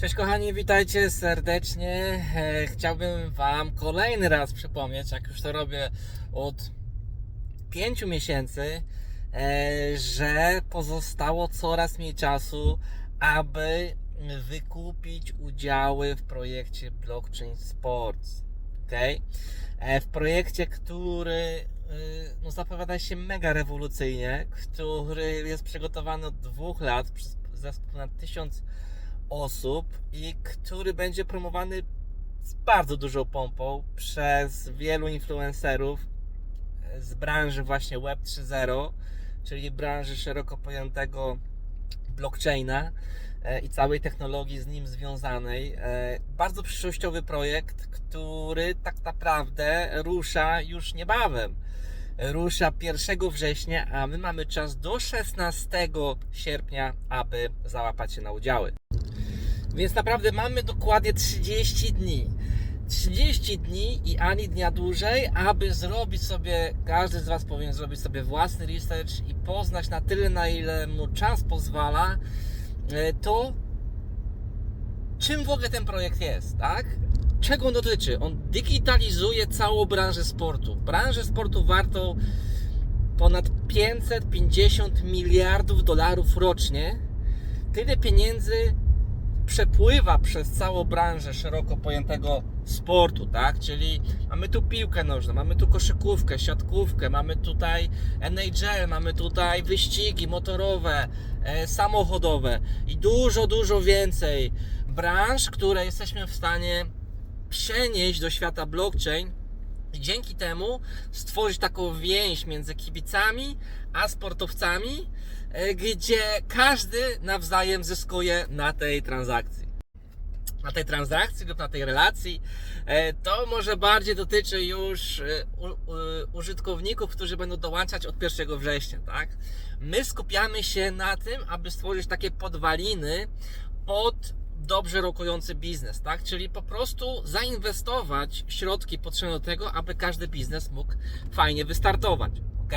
Cześć kochani, witajcie serdecznie. E, Chciałbym Wam kolejny raz przypomnieć, jak już to robię od pięciu miesięcy, e, że pozostało coraz mniej czasu, aby wykupić udziały w projekcie Blockchain Sports. Okay? W projekcie, który no, zapowiada się mega rewolucyjnie, który jest przygotowany od dwóch lat przez zespół tysiąc osób i który będzie promowany z bardzo dużą pompą przez wielu influencerów z branży właśnie Web 3.0, czyli branży szeroko pojętego blockchaina e, i całej technologii z nim związanej. E, Bardzo przyszłościowy projekt, który tak naprawdę rusza już niebawem. Rusza 1 września, a my mamy czas do 16 sierpnia, aby załapać się na udziały. Więc naprawdę mamy dokładnie 30 dni. 30 dni i ani dnia dłużej, aby zrobić sobie, każdy z Was powinien zrobić sobie własny research i poznać na tyle, na ile mu czas pozwala, e, to czym w ogóle ten projekt jest, tak? Czego on dotyczy? On digitalizuje całą branżę sportu. Branżę sportu wartą ponad 550 miliardów dolarów rocznie. Tyle pieniędzy przepływa przez całą branżę szeroko pojętego sportu, tak? Czyli mamy tu piłkę nożną, mamy tu koszykówkę, siatkówkę, mamy tutaj NHL, mamy tutaj wyścigi motorowe, e, samochodowe i dużo, dużo więcej branż, które jesteśmy w stanie przenieść do świata blockchain i dzięki temu stworzyć taką więź między kibicami a sportowcami, e, gdzie każdy nawzajem zyskuje na tej transakcji. Na tej transakcji lub na tej relacji. E, To może bardziej dotyczy już e, użytkowników, którzy będą dołączać od 1 września, tak? My skupiamy się na tym, aby stworzyć takie podwaliny pod dobrze rokujący biznes, tak? Czyli po prostu zainwestować środki potrzebne do tego, aby każdy biznes mógł fajnie wystartować. ok?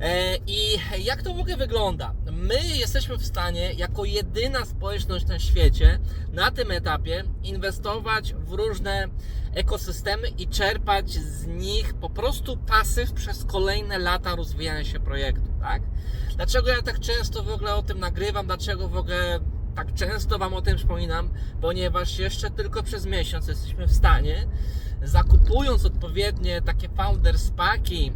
E, I jak to w ogóle wygląda? My jesteśmy w stanie, jako jedyna społeczność na świecie, na tym etapie inwestować w różne ekosystemy i czerpać z nich po prostu pasyw przez kolejne lata rozwijania się projektu, tak? Dlaczego ja tak często w ogóle o tym nagrywam? Dlaczego w ogóle tak często Wam o tym przypominam, ponieważ jeszcze tylko przez miesiąc jesteśmy w stanie, zakupując odpowiednie takie founders paki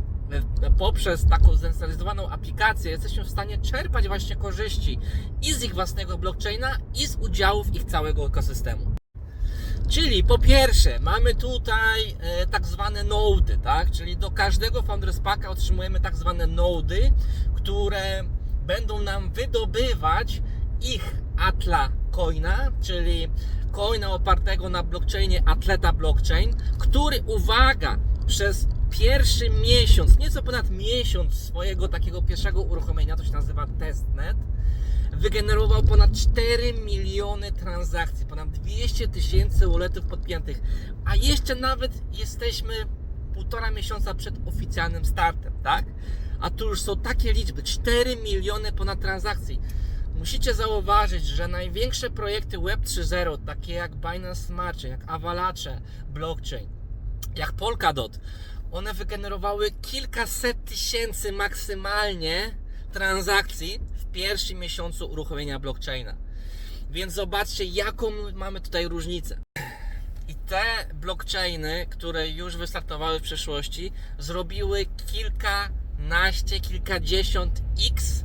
e, poprzez taką zcentralizowaną aplikację, jesteśmy w stanie czerpać właśnie korzyści i z ich własnego blockchaina, i z udziałów ich całego ekosystemu. Czyli po pierwsze, mamy tutaj e, tak zwane nody, tak? Czyli do każdego Founders Packa otrzymujemy tak zwane nody, które będą nam wydobywać ich Atla Coina, czyli coina opartego na blockchainie Atleta Blockchain, który, uwaga, przez pierwszy miesiąc, nieco ponad miesiąc swojego takiego pierwszego uruchomienia, to się nazywa testnet, wygenerował ponad 4 miliony transakcji, ponad 200 tysięcy walletów podpiętych, a jeszcze nawet jesteśmy półtora miesiąca przed oficjalnym startem, tak? A tu już są takie liczby, 4 miliony ponad transakcji. Musicie zauważyć, że największe projekty Web 3.0, takie jak Binance Smart Chain, jak Avalanche Blockchain, jak Polkadot, one wygenerowały kilkaset tysięcy maksymalnie transakcji w pierwszym miesiącu uruchomienia blockchaina. Więc zobaczcie, jaką mamy tutaj różnicę. I te blockchainy, które już wystartowały w przeszłości, zrobiły kilkanaście, kilkadziesiąt x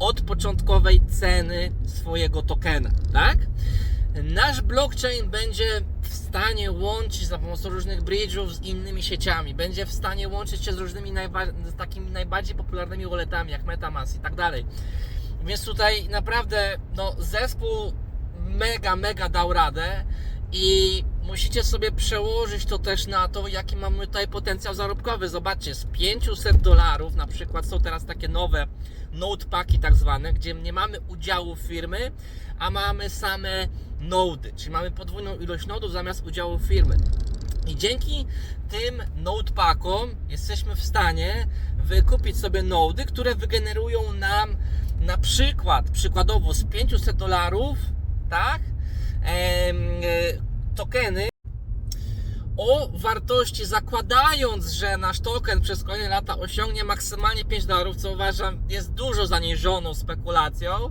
od początkowej ceny swojego tokena, tak? Nasz blockchain będzie w stanie łączyć za pomocą różnych bridge'ów z innymi sieciami, będzie w stanie łączyć się z różnymi z takimi najbardziej popularnymi walletami jak MetaMask i tak dalej. Więc tutaj naprawdę no, zespół mega, mega dał radę i musicie sobie przełożyć to też na to, jaki mamy tutaj potencjał zarobkowy. Zobaczcie, z 500 dolarów na przykład są teraz takie nowe node paki tak zwane, gdzie nie mamy udziału firmy, a mamy same nody, czyli mamy podwójną ilość nodów zamiast udziału firmy. I dzięki tym node packom jesteśmy w stanie wykupić sobie nody, które wygenerują nam na przykład, przykładowo z 500 dolarów, tak? Tokeny o wartości, zakładając, że nasz token przez kolejne lata osiągnie maksymalnie 5 dolarów, co uważam jest dużo zaniżoną spekulacją,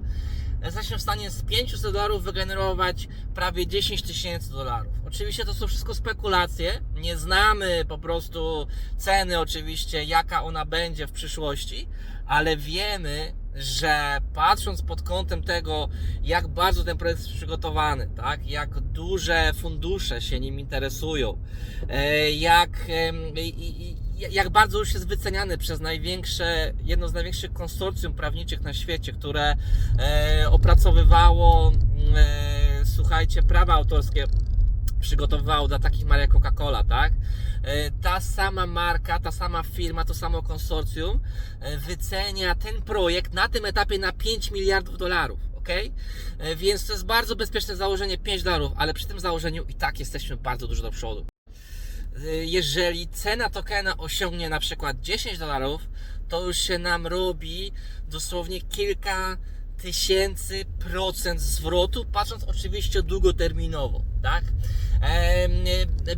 jesteśmy w stanie z 500 dolarów wygenerować prawie 10 tysięcy dolarów. Oczywiście to są wszystko spekulacje, nie znamy po prostu ceny oczywiście, jaka ona będzie w przyszłości, ale wiemy, że patrząc pod kątem tego, jak bardzo ten projekt jest przygotowany, tak, jak duże fundusze się nim interesują, e, jak, jak bardzo już jest wyceniany przez największe, jedno z największych konsorcjum prawniczych na świecie, które e, opracowywało, e, słuchajcie, prawa autorskie przygotowywało dla takich marek Coca-Cola, tak? E, Ta sama marka, ta sama firma, to samo konsorcjum e, wycenia ten projekt na tym etapie na 5 miliardów dolarów, ok? E, Więc to jest bardzo bezpieczne założenie 5 dolarów, ale przy tym założeniu i tak jesteśmy bardzo dużo do przodu. Jeżeli cena tokena osiągnie na przykład 10 dolarów, to już się nam robi dosłownie kilka tysięcy procent zwrotu, patrząc oczywiście długoterminowo, tak?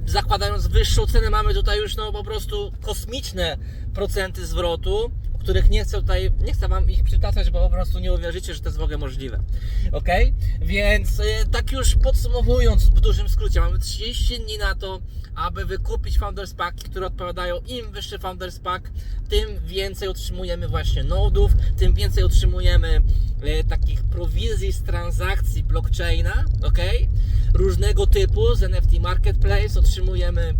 Zakładając wyższą cenę, mamy tutaj już no po prostu kosmiczne procenty zwrotu, których nie chcę tutaj, nie chcę Wam ich przytaczać, bo po prostu nie uwierzycie, że to jest w ogóle możliwe. Ok? Więc e, tak już podsumowując w dużym skrócie, mamy 30 dni na to, aby wykupić Founders Packi, które odpowiadają im wyższy Founders Pack, tym więcej otrzymujemy właśnie nodów, tym więcej otrzymujemy e, takich prowizji z transakcji blockchaina, ok? Różnego typu z NFT Marketplace otrzymujemy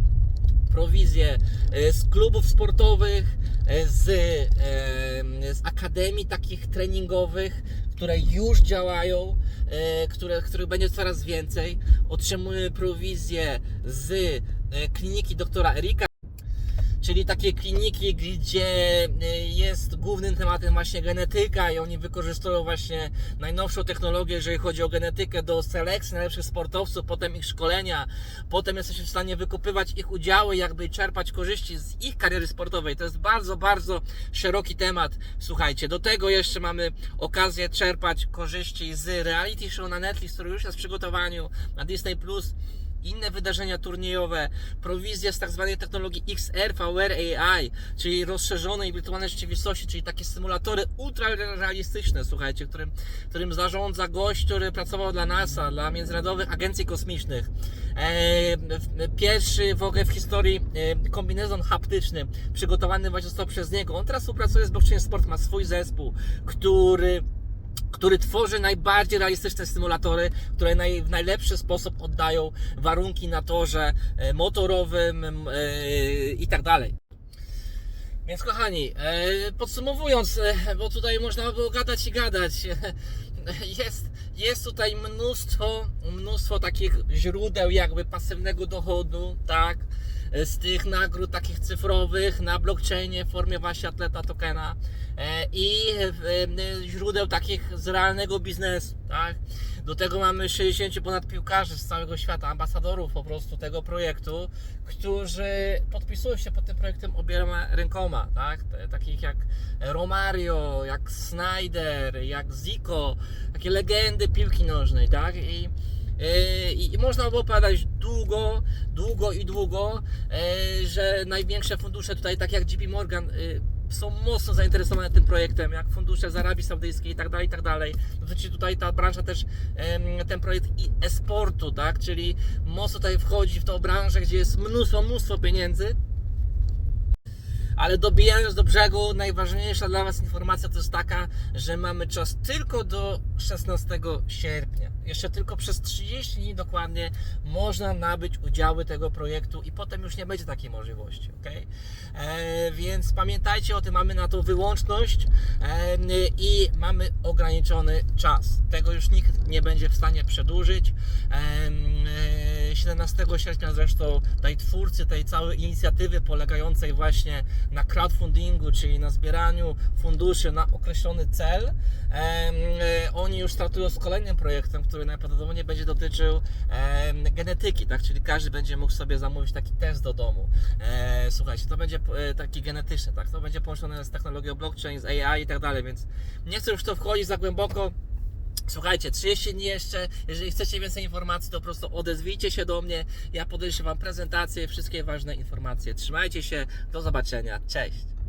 prowizje e, z klubów sportowych, z, z akademii takich treningowych, które już działają, e, które, których będzie coraz więcej. Otrzymujemy prowizję z e, kliniki doktora Erika, czyli takie kliniki, gdzie e, jest głównym tematem właśnie genetyka i oni wykorzystują właśnie najnowszą technologię, jeżeli chodzi o genetykę do selekcji najlepszych sportowców, potem ich szkolenia, potem jesteśmy w stanie wykupywać ich udziały, jakby czerpać korzyści z ich kariery sportowej. To jest bardzo, bardzo szeroki temat. Słuchajcie, do tego jeszcze mamy okazję czerpać korzyści z reality show na Netflix, który już jest w przygotowaniu na Disney+. Inne wydarzenia turniejowe, prowizja z tak zwanej technologii XR, VR, AI, czyli rozszerzonej wirtualnej rzeczywistości, czyli takie symulatory ultra realistyczne, słuchajcie, którym, którym zarządza gość, który pracował dla NASA, dla międzynarodowych agencji kosmicznych. E, pierwszy w ogóle w historii e, kombinezon haptyczny, przygotowany właśnie został przez niego. On teraz współpracuje z Blockchain Sport, ma swój zespół, który który tworzy najbardziej realistyczne symulatory, które naj, w najlepszy sposób oddają warunki na torze e, motorowym e, i tak dalej. Więc kochani, e, podsumowując, bo tutaj można było gadać i gadać, jest, jest tutaj mnóstwo, mnóstwo takich źródeł jakby pasywnego dochodu, tak, z tych nagród takich cyfrowych na blockchainie w formie właśnie atleta tokena i e, e, źródeł takich z realnego biznesu, tak. Do tego mamy 60 ponad piłkarzy z całego świata, ambasadorów po prostu tego projektu, którzy podpisują się pod tym projektem obiema rękoma, tak? Takich jak Romario, jak Snyder, jak Zico, takie legendy piłki nożnej, tak? I, yy, i, i można było opowiadać długo, długo i długo, yy, że największe fundusze tutaj, tak jak JP Morgan, yy, są mocno zainteresowane tym projektem, jak fundusze z Arabii Saudyjskiej i tak dalej, i tak dalej. Dotyczy tutaj ta branża też, ten projekt e-sportu, tak, czyli mocno tutaj wchodzi w tą branżę, gdzie jest mnóstwo, mnóstwo pieniędzy. Ale dobijając do brzegu, najważniejsza dla Was informacja to jest taka, że mamy czas tylko do 16 sierpnia. Jeszcze tylko przez 30 dni dokładnie można nabyć udziały tego projektu i potem już nie będzie takiej możliwości, ok? E, więc pamiętajcie o tym, mamy na to wyłączność e, i mamy ograniczony czas. Tego już nikt nie będzie w stanie przedłużyć. E, e, 17 sierpnia zresztą tej twórcy tej całej inicjatywy polegającej właśnie na crowdfundingu, czyli na zbieraniu funduszy na określony cel, e, oni już startują z kolejnym projektem, który najprawdopodobniej będzie dotyczył genetyki, tak? czyli każdy będzie mógł sobie zamówić taki test do domu. E, słuchajcie, to będzie e, taki genetyczny, tak? to będzie połączone z technologią blockchain, z AI i tak dalej, więc nie chcę już to wchodzić za głęboko. Słuchajcie, 30 dni jeszcze. Jeżeli chcecie więcej informacji, to po prostu odezwijcie się do mnie. Ja podeślę Wam prezentację, wszystkie ważne informacje. Trzymajcie się, do zobaczenia. Cześć.